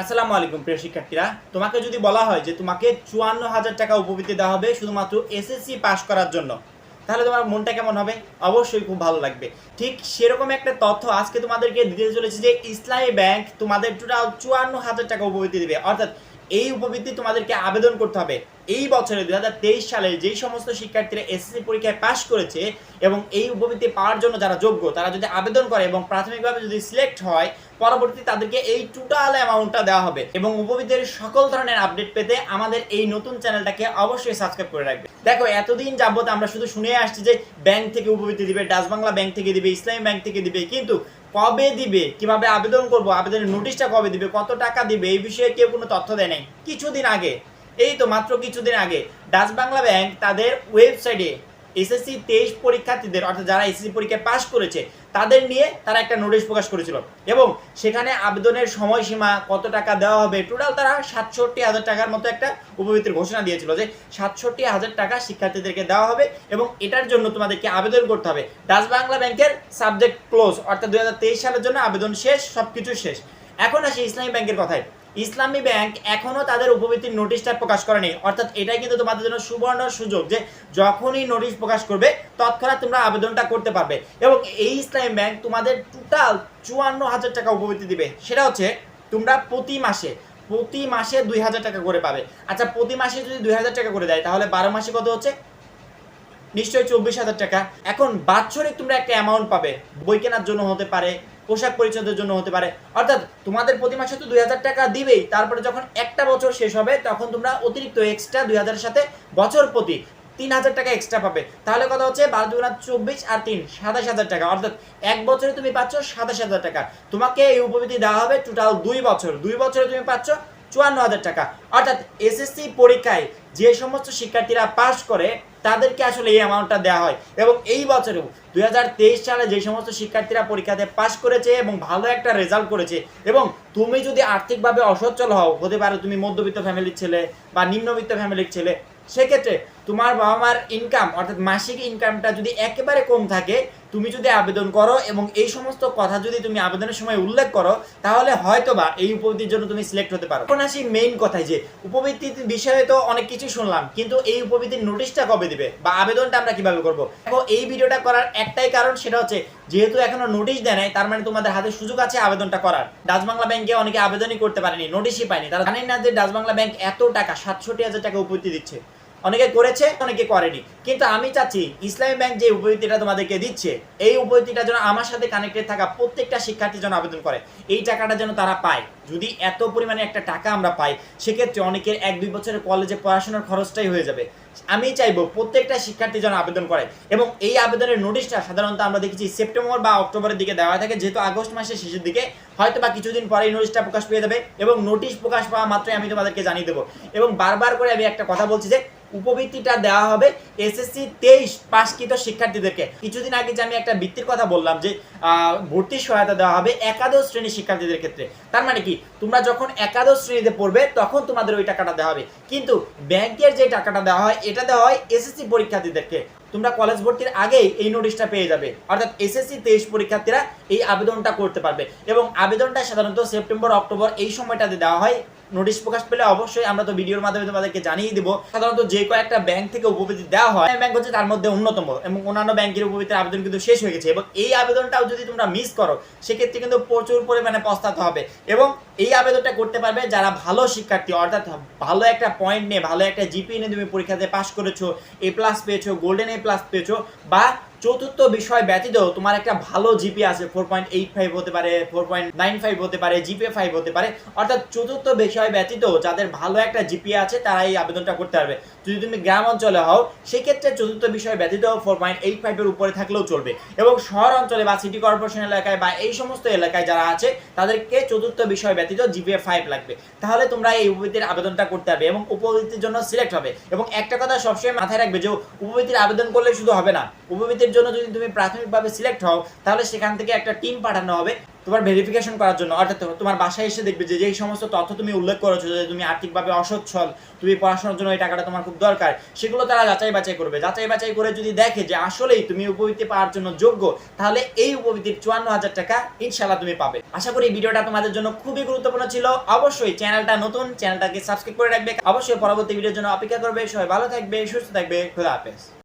আসসালামু আলাইকুম, প্রিয় শিক্ষার্থীরা। তোমাকে যদি বলা হয় যে তোমাকে চুয়ান্ন হাজার টাকা উপবৃত্তি দেওয়া হবে শুধুমাত্র এসএসসি পাশ করার জন্য, তাহলে তোমার মনটা কেমন হবে? অবশ্যই খুব ভালো লাগবে। ঠিক সেরকম একটা তথ্য আজকে তোমাদেরকে দিতে চলেছে যে ইসলামী ব্যাংক তোমাদের টোটাল চুয়ান্ন হাজার টাকা উপবৃত্তি দেবে। অর্থাৎ এই উপবৃত্তি তোমাদেরকে আবেদন করতে হবে। এই বছরে দুই হাজার তেইশ সালে যেই সমস্ত শিক্ষার্থীরা এসএসসি পরীক্ষায় পাশ করেছে এবং এই উপবৃত্তি পাওয়ার জন্য যারা যোগ্য, তারা যদি আবেদন করে এবং প্রাথমিকভাবে যদি সিলেক্ট হয় পরবর্তী তাদেরকে এই টোটাল অ্যামাউন্টটা দেওয়া হবে। এবং উপবৃত্তির সকল ধরনের আপডেট পেতে আমাদের এই নতুন চ্যানেলটাকে অবশ্যই সাবস্ক্রাইব করে রাখবে। দেখো, এতদিন যাবত আমরা শুধু শুনে আসছি যে ব্যাংক থেকে উপবৃত্তি দিবে ডাচ বাংলা ব্যাংক থেকে দিবে ইসলামী ব্যাংক থেকে দিবে, কিন্তু কবে দিবে, কীভাবে আবেদন করব, আবেদনের নোটিশটা কবে দিবে, কত টাকা দিবে, এই বিষয়ে কেউ কোনো তথ্য দেয় নাই। কিছুদিন আগে, এই তো মাত্র কিছুদিন আগে ডাচ বাংলা ব্যাংক তাদের ওয়েবসাইটে এসএসসি তেইশ পরীক্ষার্থীদের, অর্থাৎ যারা এসএসসি পরীক্ষায় পাশ করেছে, তাদের নিয়ে তারা একটা নোটিশ প্রকাশ করেছিল। এবং সেখানে আবেদনের সময়সীমা কত টাকা দেওয়া হবে টোটাল তারা সাতষট্টি হাজার টাকার মতো একটা উপবৃত্তির ঘোষণা দিয়েছিল যে সাতষট্টি হাজার টাকা শিক্ষার্থীদেরকে দেওয়া হবে এবং এটার জন্য তোমাদেরকে আবেদন করতে হবে। ডাচ বাংলা ব্যাংকের সাবজেক্ট ক্লোজ অর্থাৎ দু হাজার তেইশ সালের জন্য আবেদন শেষ সব কিছু শেষ। এখন আসি ইসলামী ব্যাংকের কথায়। ইসলামী ব্যাংক এখনও তাদের উপবৃত্তির নোটিশটা প্রকাশ করেনি। অর্থাৎ এটাই কিন্তু তোমাদের জন্য সুবর্ণ সুযোগ যে যখনই নোটিশ প্রকাশ করবে, তৎক্ষণাৎ তোমরা আবেদনটা করতে পারবে। এবং এই ইসলামী ব্যাংক তোমাদের টোটাল চুয়ান্ন হাজার টাকা উপবৃত্তি দিবে। সেটা হচ্ছে, তোমরা প্রতি মাসে প্রতি মাসে দুই হাজার টাকা করে পাবে। আচ্ছা প্রতি মাসে যদি দুই হাজার টাকা করে দেয়, তাহলে বারো মাসে কত হচ্ছে? নিশ্চয়ই চব্বিশ হাজার টাকা। এখন বাৎসরিক তোমরা একটা অ্যামাউন্ট পাবে। বই কেনার জন্য হতে পারে পোশাক পরিচ্ছদের জন্য হতে পারে। অর্থাৎ তোমাদের প্রতি মাসে তো দুই হাজার টাকা দিবেই, তারপরে যখন একটা বছর শেষ হবে, তখন তোমরা অতিরিক্ত এক্সট্রা দুই হাজারের সাথে বছর প্রতি তিন হাজার টাকা এক্সট্রা পাবে। তাহলে কথা হচ্ছে বারো দুগুণা চব্বিশ আর তিন, সাতাশ হাজার টাকা। অর্থাৎ এক বছরে তুমি পাচ্ছ সাতাশ হাজার টাকা। তোমাকে এই উপবৃত্তি দেওয়া হবে টোটাল দুই বছর। দুই বছরে তুমি পাচ্ছ চুয়ান্ন হাজার টাকা। অর্থাৎ এসএসসি পরীক্ষায় যে সমস্ত শিক্ষার্থীরা পাশ করে, তাদেরকে আসলে এই অ্যামাউন্টটা দেওয়া হয়। এবং এই বছরেও দুই হাজার তেইশ সালে যে সমস্ত শিক্ষার্থীরা পরীক্ষাতে পাশ করেছে এবং ভালো একটা রেজাল্ট করেছে, এবং তুমি যদি আর্থিকভাবে অসচ্ছল হও, হতে পারো তুমি মধ্যবিত্ত ফ্যামিলির ছেলে বা নিম্নবিত্ত ফ্যামিলির ছেলে, সেক্ষেত্রে তোমার বাবা মার ইনকাম অর্থাৎ মাসিক ইনকামটা যদি একেবারে কম থাকে, তুমি যদি আবেদন করো এবং এই সমস্ত কথা যদি তুমি আবেদনের সময় উল্লেখ করো, তাহলে হয়তোবা এই উপবৃত্তির জন্য তুমি সিলেক্ট হতে পারো। এখন আসি মেইন কথায় যে, উপবৃত্তির বিষয়ে তো অনেক কিছু শুনলাম, কিন্তু এই উপবৃত্তির নোটিশটা কবে দিবে বা আবেদনটা আমরা কীভাবে করব? দেখো, এই ভিডিওটা করার একটাই কারণ সেটা হচ্ছে, যেহেতু এখনও নোটিশ দেয় নাই, তার মানে তোমাদের হাতে সুযোগ আছে আবেদনটা করার। ডাচ বাংলা ব্যাংকে অনেকে আবেদনই করতে পারেনি নোটিশই পায়নি। তারা জানেন না যে ডাচ বাংলা ব্যাংক এত টাকা, সাতষট্টি হাজার টাকা উপবৃত্তি দিচ্ছে। অনেকে করেছে, অনেকে করেনি। কিন্তু আমি চাচ্ছি, ইসলামী ব্যাংক যে উপবৃত্তিটা তোমাদেরকে দিচ্ছে, এই উপবৃত্তিটা যেন আমার সাথে কানেক্টেড থাকা প্রত্যেকটা শিক্ষার্থী যেন আবেদন করে। এই টাকাটা যেন তারা পায়। যদি এত পরিমাণে একটা টাকা আমরা পাই, সেক্ষেত্রে অনেকের এক দুই বছরের কলেজে পড়াশোনার খরচটাই হয়ে যাবে। আমি চাইব প্রত্যেকটা শিক্ষার্থী যেন আবেদন করে। এবং এই আবেদনের নোটিশটা সাধারণত আমরা দেখেছি সেপ্টেম্বর বা অক্টোবরের দিকে দেওয়া থাকে, যেহেতু আগস্ট মাসের শেষের দিকে। হয়তো বা কিছুদিন পরে এই নোটিশটা প্রকাশ পেয়ে যাবে এবং নোটিশ প্রকাশ পাওয়া মাত্রই আমি তোমাদেরকে জানিয়ে দেবো। এবং বারবার করে আমি একটা কথা বলছি যে উপবৃত্তিটা দেওয়া হবে এসএসসি তেইশ পাশকৃত শিক্ষার্থীদেরকে। কিছুদিন আগে যে আমি একটা বৃত্তির কথা বললাম যে আহ, ভর্তির সহায়তা দেওয়া হবে একাদশ শ্রেণির শিক্ষার্থীদের ক্ষেত্রে। তার মানে কি? তোমরা যখন একাদশ শ্রেণীতে পড়বে তখন তোমাদের ওই টাকাটা দেওয়া হবে। কিন্তু ব্যাংকের যে টাকাটা দেওয়া হয় এটা দেওয়া হয় এসএসসি পরীক্ষার্থীদেরকে। তোমরা কলেজ ভর্তির আগেই এই নোটিশটা পেয়ে যাবে। অর্থাৎ এসএসসি তেইশ পরীক্ষার্থীরা এই আবেদনটা করতে পারবে। এবং আবেদনটা সাধারণত সেপ্টেম্বর অক্টোবর এই সময়টাতে দেওয়া হয়। নোটিশ প্রকাশ পেলে অবশ্যই আমরা তো ভিডিওর মাধ্যমে তোমাদেরকে জানিয়ে দিব। সাধারণত যে কয়েকটা ব্যাংক থেকে উপবৃত্তি দেওয়া হয়, ব্যাংক হচ্ছে তার মধ্যে অন্যতম এবং অন্যান্য ব্যাংকের উপবৃত্তির আবেদন কিন্তু শেষ হয়ে গেছে। এবং এই আবেদনটাও যদি তোমরা মিস করো, সেক্ষেত্রে কিন্তু প্রচুর পরিমাণে পস্তাতে হবে এবং এই আবেদনটা করতে পারবে যারা ভালো শিক্ষার্থী, অর্থাৎ ভালো একটা পয়েন্ট নিয়ে, ভালো একটা জিপি নিয়ে তুমি পরীক্ষাতে পাশ করেছ এ প্লাস পেয়েছ গোল্ডেন এ প্লাস পেয়েছ বা চতুর্থ বিষয় ব্যতীত তোমার একটা ভালো জিপি আছে ফোর পয়েন্ট এইট ফাইভ হতে পারে ফোর পয়েন্ট নাইন ফাইভ হতে পারে জিপিএ ফাইভ হতে পারে। অর্থাৎ চতুর্থ বিষয় ব্যতীত যাদের ভালো একটা জিপি আছে, তারা এই আবেদনটা করতে পারবে। যদি তুমি গ্রাম অঞ্চলে হও, সেক্ষেত্রে চতুর্থ বিষয় ব্যতীত ফোর পয়েন্ট এইট ফাইভের উপরে থাকলেও চলবে। এবং শহর অঞ্চলে বা সিটি কর্পোরেশন এলাকায় বা এই সমস্ত এলাকায় যারা আছে, তাদেরকে চতুর্থ বিষয় ব্যতীত জিপিএ ফাইভ লাগবে। তাহলে তোমরা এই উপবৃত্তির আবেদনটা করতে পারবে এবং উপবৃত্তির জন্য সিলেক্ট হবে। এবং একটা কথা সবসময় মাথায় রাখবে যে উপবৃত্তির আবেদন করলে শুধু হবে না। উপবৃত্তির উপবৃত্তির জন্য যদি তুমি প্রাথমিকভাবে সিলেক্ট হও, তাহলে সেখান থেকে একটা টিম পাঠানো হবে তোমার ভেরিফিকেশন করার জন্য। অর্থাৎ তোমার বাসায় এসে দেখবে যে যেই সমস্ত তথ্য তুমি উল্লেখ করেছ, যে তুমি আর্থিকভাবে অসচ্ছল, তুমি পড়াশোনার জন্য এই টাকাটা তোমার খুব দরকার, সেগুলো তারা যাচাই বাছাই করবে। যাচাই বাছাই করে যদি দেখে যে আসলেই তুমি উপবৃত্তি পাওয়ার জন্য যোগ্য, তাহলে এই উপবৃত্তির চুয়ান্ন হাজার টাকা ইনশাল্লাহ তুমি পাবে। আশা করি ভিডিওটা তোমাদের জন্য খুবই গুরুত্বপূর্ণ ছিল। অবশ্যই চ্যানেলটা নতুন, চ্যানেলটাকে সাবস্ক্রাইব করে রাখবে। অবশ্যই পরবর্তী ভিডিওর জন্য অপেক্ষা করবে। সবাই ভালো থাকবে, সুস্থ থাকবে। খোদা হাফেজ।